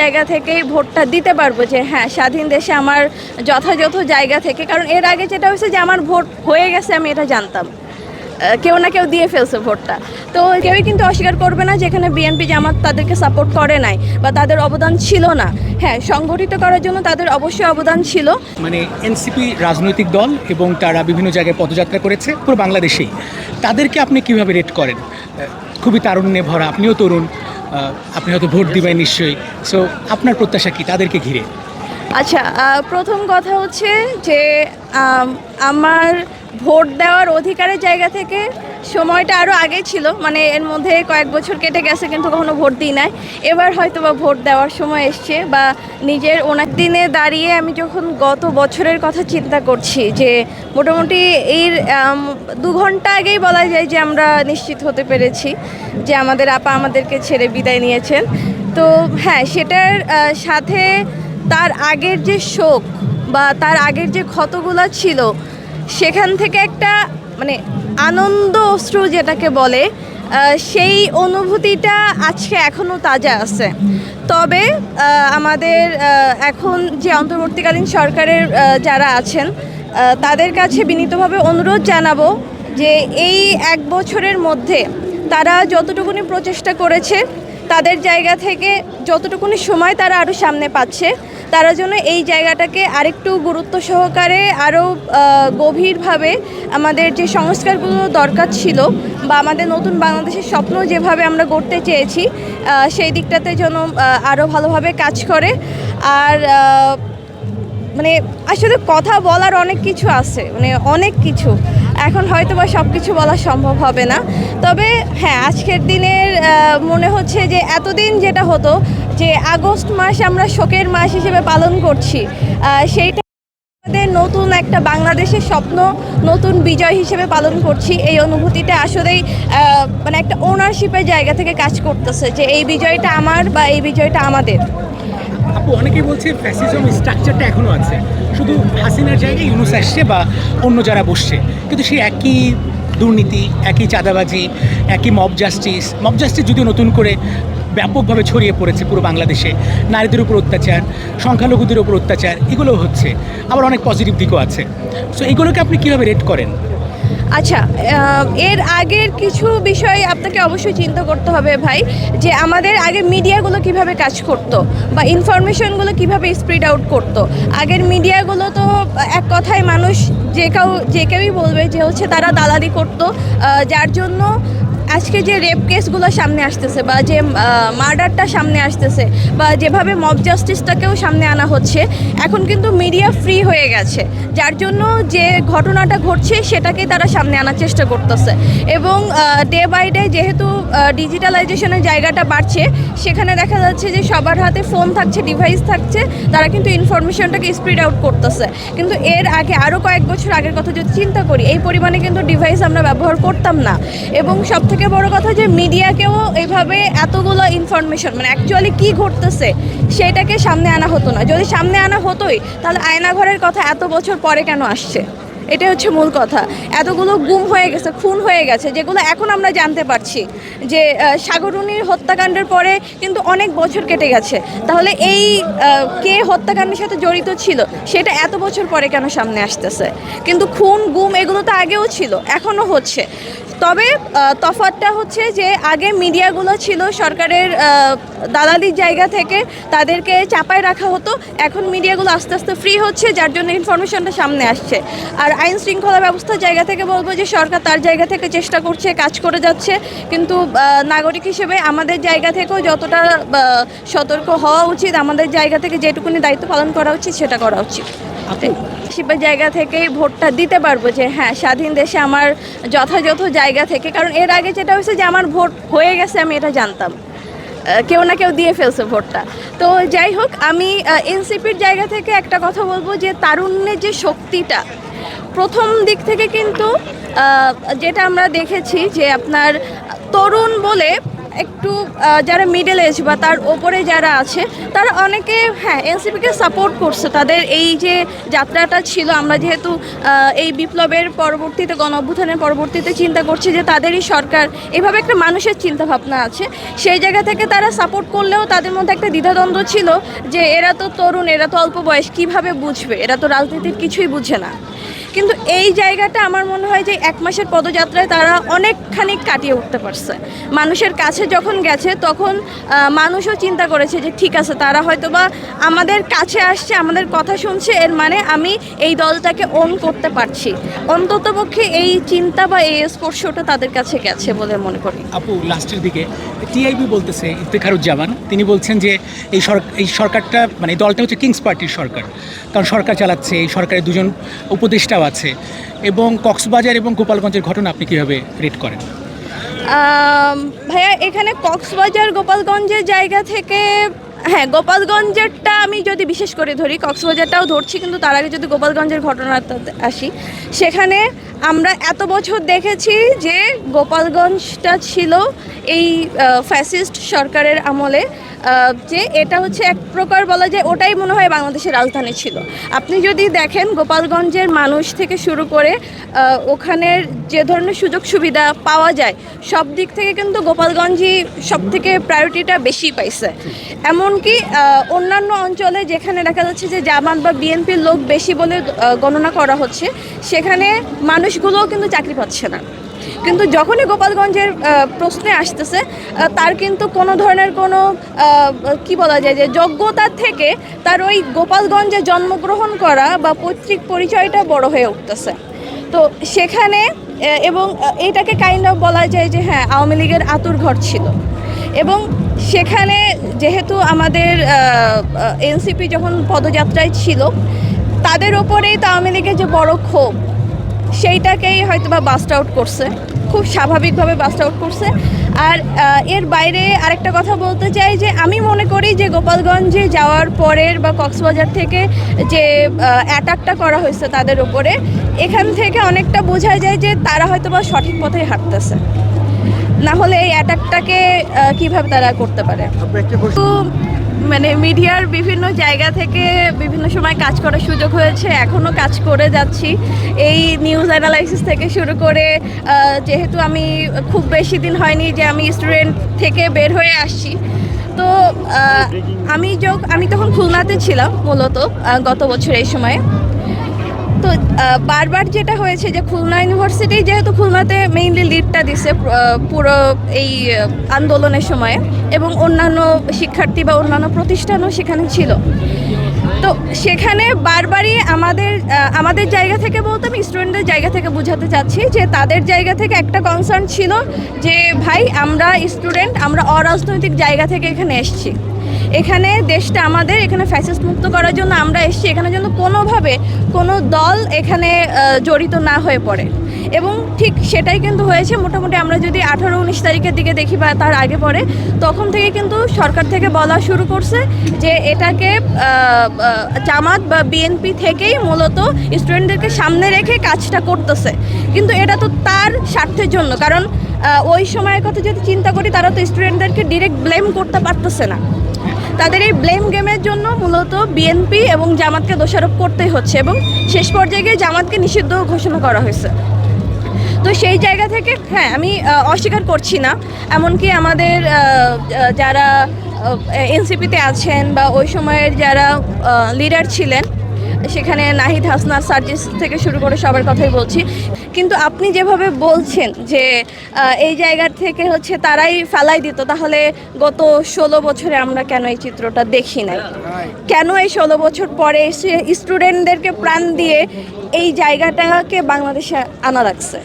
জায়গা থেকেই ভোটটা দিতে পারব যে হ্যাঁ স্বাধীন দেশে আমার যথাযথ জায়গা থেকে। কারণ এর আগে যেটা হয়েছে যে আমার ভোট হয়ে গেছে, আমি এটা জানতাম। কেউ না কেউ দিয়ে ফেলছে ভোটটা। তো কেউই কিন্তু অস্বীকার করবে না যেখানে বিএনপি জামাত তাদেরকে সাপোর্ট করে নাই বা তাদের অবদান ছিল না। হ্যাঁ সংগঠিত করার জন্য তাদের অবশ্যই অবদান ছিল। মানে এনসিপি রাজনৈতিক দল এবং তারা বিভিন্ন জায়গায় পদযাত্রা করেছে, পুরো বাংলাদেশেই। তাদেরকে আপনি কীভাবে রেট করেন? খুবই তারুণ্যে ভরা, আপনিও তরুণ। আপনি হয়তো ভোট দিবেন নিশ্চয়ই। সো আপনার প্রত্যাশা কি? তাদেরকে ঘিরে। আচ্ছা প্রথম কথা হচ্ছে যে আমার ভোট দেওয়ার অধিকারের জায়গা থেকে সময়টা আরও আগে ছিল মানে এর মধ্যে কয়েক বছর কেটে গেছে কিন্তু কখনো ভোট দিই নাই। এবার হয়তো বা ভোট দেওয়ার সময় এসছে বা নিজের ওনার দিনে দাঁড়িয়ে আমি যখন গত বছরের কথা চিন্তা করছি যে মোটামুটি এই দু ঘণ্টা আগেই বলা যায় যে আমরা নিশ্চিত হতে পেরেছি যে আমাদের আপা আমাদেরকে ছেড়ে বিদায় নিয়েছেন। তো হ্যাঁ সেটার সাথে তার আগের যে শোক বা তার আগের যে ক্ষতগুলো ছিল, সেখান থেকে একটা মানে আনন্দ অশ্রু যেটাকে বলে সেই অনুভূতিটা আজকে এখনও তাজা আছে। তবে আমাদের এখন যে অন্তর্বর্তীকালীন সরকারের যারা আছেন তাদের কাছে বিনীতভাবে অনুরোধ জানাব যে এই এক বছরের মধ্যে তারা যতটুকুনি প্রচেষ্টা করেছে, তাদের জায়গা থেকে যতটুকুনি সময় তারা আরও সামনে পাচ্ছে তারা যেন এই জায়গাটাকে আরেকটু গুরুত্ব সহকারে আরও গভীরভাবে আমাদের যে সংস্কারগুলো দরকার ছিল বা আমাদের নতুন বাংলাদেশের স্বপ্ন যেভাবে আমরা গড়তে চেয়েছি সেই দিকটাতে যেন আরও ভালোভাবে কাজ করে। আর মানে আসলে কথা বলার অনেক কিছু আছে মানে অনেক কিছু। এখন হয়তো বা সব কিছু বলা সম্ভব হবে না। তবে হ্যাঁ আজকের দিনের মনে হচ্ছে যে এতদিন যেটা হতো যে আগস্ট মাস আমরা শোকের মাস হিসেবে পালন করছি সেইটা আমাদের নতুন একটা বাংলাদেশের স্বপ্ন, নতুন বিজয় হিসেবে পালন করছি। এই অনুভূতিটা আসলেই মানে একটা ওনারশিপের জায়গা থেকে কাজ করতেছে যে এই বিজয়টা আমার বা এই বিজয়টা আমাদের। আপু, অনেকেই বলছে ফ্যাসিজম স্ট্রাকচারটা এখনও আছে। শুধু হাসিনার জায়গায় ইউনুস আসছে বা অন্য যারা বসছে, কিন্তু সেই একই দুর্নীতি, একই চাঁদাবাজি, একই মব জাস্টিস মব জাস্টিস যদিও নতুন করে ব্যাপকভাবে ছড়িয়ে পড়েছে পুরো বাংলাদেশে, নারীদের উপর অত্যাচার, সংখ্যালঘুদের উপর অত্যাচার এগুলো হচ্ছে। আবার অনেক পজিটিভ দিকও আছে। সো এগুলোকে আপনি কীভাবে রেট করেন? আচ্ছা এর আগের কিছু বিষয় আপনাকে অবশ্যই চিন্তা করতে হবে ভাই, যে আমাদের আগে মিডিয়াগুলো কীভাবে কাজ করত বা ইনফরমেশনগুলো কীভাবে স্প্রিড আউট করত। আগের মিডিয়াগুলো তো এক কথায় মানুষ যে কেউ, যে কেউই বলবে যে হচ্ছে তারা দালালি করত যার জন্য আজকে যে রেপ কেসগুলো সামনে আসতেছে বা যে মার্ডারটা সামনে আসতেছে বা যেভাবে মব জাস্টিসটাকেও সামনে আনা হচ্ছে, এখন কিন্তু মিডিয়া ফ্রি হয়ে গেছে। যার জন্য যে ঘটনাটা ঘটছে সেটাকে তারা সামনে আনার চেষ্টা করতেছে। এবং ডে বাই ডে যেহেতু ডিজিটালাইজেশনের জায়গাটা বাড়ছে, সেখানে দেখা যাচ্ছে যে সবার হাতে ফোন থাকছে ডিভাইস থাকছে, তারা কিন্তু ইনফরমেশনটাকে স্প্রিড আউট করতেছে। কিন্তু এর আগে আরও কয়েক বছর আগের কথা যদি চিন্তা করি, এই পরিমাণে কিন্তু ডিভাইস আমরা ব্যবহার করতাম না। এবং সব থেকে বড় কথা যে মিডিয়াকেও এভাবে এতগুলো ইনফরমেশন মানে অ্যাকচুয়ালি কি ঘটতেছে, সেটাকে সামনে আনা হতো না। যদি সামনে আনা হতোই, তাহলে আয়নাঘরের কথা এত বছর পরে কেন আসছে? এটাই হচ্ছে মূল কথা। এতগুলো গুম হয়ে গেছে, খুন হয়ে গেছে, যেগুলো এখন আমরা জানতে পারছি যে সাগরুনির হত্যাকাণ্ডের পরে কিন্তু অনেক বছর কেটে গেছে। তাহলে এই কে হত্যাকাণ্ডের সাথে জড়িত ছিল, সেটা এত বছর পরে কেন সামনে আসতেছে? কিন্তু খুন, গুম, এগুলো তো আগেও ছিল, এখনও হচ্ছে। তবে আহ, তফাৎটা হচ্ছে যে আগে মিডিয়াগুলো ছিল সরকারের দালালির জায়গা থেকে তাদেরকে চাপায় রাখা হতো। এখন মিডিয়াগুলো আস্তে আস্তে ফ্রি হচ্ছে যার জন্য ইনফরমেশনটা সামনে আসছে। আর আইন শৃঙ্খলা ব্যবস্থার জায়গা থেকে বলব যে সরকার তার জায়গা থেকে চেষ্টা করছে কাজ করে যাচ্ছে। কিন্তু নাগরিক হিসেবে আমাদের জায়গা থেকেও যতটা সতর্ক হওয়া উচিত আমাদের জায়গা থেকে যেটুকুনি দায়িত্ব পালন করা উচিত সেটা করা উচিত। জায়গা থেকেই ভোটটা দিতে পারব যে হ্যাঁ স্বাধীন দেশে আমার যথাযথ জায়গা থেকে, কারণ এর আগে যেটা হয়েছে যে আমার ভোট হয়ে গেছে, আমি এটা জানতাম। কেউ না কেউ দিয়ে ফেলছে ভোটটা। তো যাই হোক, আমি এনসিপির জায়গা থেকে একটা কথা বলব যে, তারুণ্যের যে শক্তিটা, প্রথম দিক থেকে কিন্তু যেটা আমরা দেখেছি যে আপনার তরুণ বলে একটু যারা মিডল এজ বা তার ওপরে যারা আছে, তারা অনেকে হ্যাঁ এনসিপিকে সাপোর্ট করছে। তাদের এই যে যাত্রাটা ছিল, আমরা যেহেতু এই বিপ্লবের পরবর্তীতে গণ অভ্যুত্থানের পরবর্তীতে চিন্তা করছি যে তাদেরই সরকার, এভাবে একটা মানুষের চিন্তা ভাবনা আছে। সেই জায়গা থেকে তারা সাপোর্ট করলেও তাদের মধ্যে একটা দ্বিধাদ্বন্দ্ব ছিল যে এরা তো তরুণ, এরা তো অল্প বয়স, কীভাবে বুঝবে? এরা তো রাজনীতির কিছুই বুঝে না। কিন্তু এই জায়গাটা আমার মনে হয় যে এক মাসের পদযাত্রায় তারা অনেকখানি কাটিয়ে উঠতে পারছে। মানুষের কাছে যখন গেছে, তখন মানুষও চিন্তা করেছে যে ঠিক আছে, তারা হয়তো বা আমাদের কাছে আসছে, আমাদের কথা শুনছে, এর মানে আমি এই দলটাকে ওন করতে পারছি। অন্ততপক্ষে এই চিন্তা বা এই স্পর্শটা তাদের কাছে গেছে বলে মনে করি। আপু, লাস্টের দিকে, টিআইবি বলতেছে, ইফতেখারুজ্জামান, তিনি বলছেন যে এই এই সরকারটা মানে দলটা হচ্ছে কিংস পার্টির সরকার। কারণ সরকার চালাচ্ছে, এই সরকারের দুজন উপদেষ্টাও আছে। এবং কক্সবাজার এবং গোপালগঞ্জের ঘটনা আপনি কীভাবে রেট করেন? ভাইয়া, এখানে কক্সবাজার, গোপালগঞ্জের জায়গা থেকে হ্যাঁ গোপালগঞ্জেরটা আমি যদি বিশেষ করে ধরি, কক্সবাজারটাও ধরছি, কিন্তু তার আগে যদি গোপালগঞ্জের ঘটনাটাতে আসি, সেখানে আমরা এত বছর দেখেছি যে গোপালগঞ্জটা ছিল এই ফ্যাসিস্ট সরকারের আমলে যে এটা হচ্ছে এক প্রকার বলা যায়, ওটাই মনে হয় বাংলাদেশের রাজধানী ছিল। আপনি যদি দেখেন গোপালগঞ্জের মানুষ থেকে শুরু করে ওখানের যে ধরনের সুযোগ সুবিধা পাওয়া যায়, সব দিক থেকে কিন্তু গোপালগঞ্জই সব থেকে প্রায়োরিটিটা বেশি পাইছে। এমনকি অন্যান্য অঞ্চলে যেখানে দেখা যাচ্ছে যে জামাত বা বিএনপির লোক বেশি বলে গণনা করা হচ্ছে, সেখানে মানুষগুলোও কিন্তু চাকরি পাচ্ছে না। কিন্তু যখনই গোপালগঞ্জের প্রশ্নে আসতেছে তার কিন্তু কোনো ধরনের কোনো কি বলা যায় যে যোগ্যতার থেকে তার ওই গোপালগঞ্জে জন্মগ্রহণ করা বা পৈতৃক পরিচয়টা বড় হয়ে উঠতেছে। তো সেখানে এবং এটাকে কাইন্ড অফ বলা যায় যে হ্যাঁ আওয়ামী লীগের আতুর ঘর ছিল। এবং সেখানে যেহেতু আমাদের এনসিপি যখন পদযাত্রায় ছিল, তাদের ওপরেই তো আওয়ামী লীগের যে বড় ক্ষোভ সেইটাকেই হয়তো বা বাস্ট আউট করছে। খুব স্বাভাবিকভাবে বাস্ট আউট করছে। আর এর বাইরে আরেকটা কথা বলতে চাই যে আমি মনে করি যে গোপালগঞ্জে যাওয়ার পরের বা কক্সবাজার থেকে যে অ্যাটাকটা করা হয়েছে তাদের উপরে এখান থেকে অনেকটা বোঝা যায় যে তারা হয়তো বা সঠিক পথে হাঁটতেছে। না হলে এই অ্যাটাকটাকে কীভাবে তারা করতে পারে? তো মানে মিডিয়ার বিভিন্ন জায়গা থেকে বিভিন্ন সময় কাজ করার সুযোগ হয়েছে এখনও কাজ করে যাচ্ছি। এই নিউজ অ্যানালাইসিস থেকে শুরু করে যেহেতু আমি খুব বেশি দিন হয়নি যে আমি স্টুডেন্ট থেকে বের হয়ে আসছি, তো আমি যোগ আমি তখন খুলনাতে ছিলাম মূলত গত বছর এই সময়ে। তো বারবার যেটা হয়েছে যে খুলনা ইউনিভার্সিটি যেহেতু খুলনাতে মেইনলি লিডটা দিছে পুরো এই আন্দোলনের সময় এবং অন্যান্য শিক্ষার্থী বা অন্যান্য প্রতিষ্ঠানও সেখানে ছিল। তো সেখানে বারবারই আমাদের আমাদের জায়গা থেকে বলতে আমি স্টুডেন্টদের জায়গা থেকে বোঝাতে চাচ্ছি যে তাদের জায়গা থেকে একটা কনসার্ন ছিল যে, ভাই, আমরা স্টুডেন্ট আমরা অরাজনৈতিক জায়গা থেকে এখানে এসেছি। এখানে দেশটা আমাদের, এখানে ফ্যাসিস্ট মুক্ত করার জন্য আমরা এসেছি। এখানে যেন কোনোভাবে কোনো দল এখানে জড়িত না হয়ে পড়ে। এবং ঠিক সেটাই কিন্তু হয়েছে। মোটামুটি আমরা যদি আঠারো, উনিশ তারিখের দিকে দেখি বা তার আগে পরে তখন থেকে কিন্তু সরকার থেকে বলা শুরু করছে যে এটাকে জামাত বা বিএনপি থেকেই মূলত স্টুডেন্টদেরকে সামনে রেখে কাজটা করতেছে। কিন্তু এটা তো তার স্বার্থের জন্য। কারণ ওই সময়ের কথা যদি চিন্তা করি, তারা তো স্টুডেন্টদেরকে ডিরেক্ট ব্লেম করতে পারতেছে না। তাদের এই ব্লেম গেমের জন্য মূলত বিএনপি এবং জামাতকে দোষারোপ করতেই হচ্ছে এবং শেষ পর্যায়ে গিয়ে জামাতকে নিষিদ্ধ ঘোষণা করা হয়েছে। তো সেই জায়গা থেকে হ্যাঁ আমি অস্বীকার করছি না। এমনকি আমাদের যারা এনসিপিতে আছেন বা ওই সময়ের যারা লিডার ছিলেন সেখানে নাহিদ হাসনার সার্জিস থেকে শুরু করে সবার কথাই বলছি। কিন্তু আপনি যেভাবে বলছেন যে এই জায়গার থেকে হচ্ছে তারাই ফেলাই দিত, তাহলে গত ষোলো বছরে আমরা কেন এই চিত্রটা দেখি নাই? কেন এই ষোলো বছর পরে এসে স্টুডেন্টদেরকে প্রাণ দিয়ে এই জায়গাটাকে বাংলাদেশে আনা লাগছে?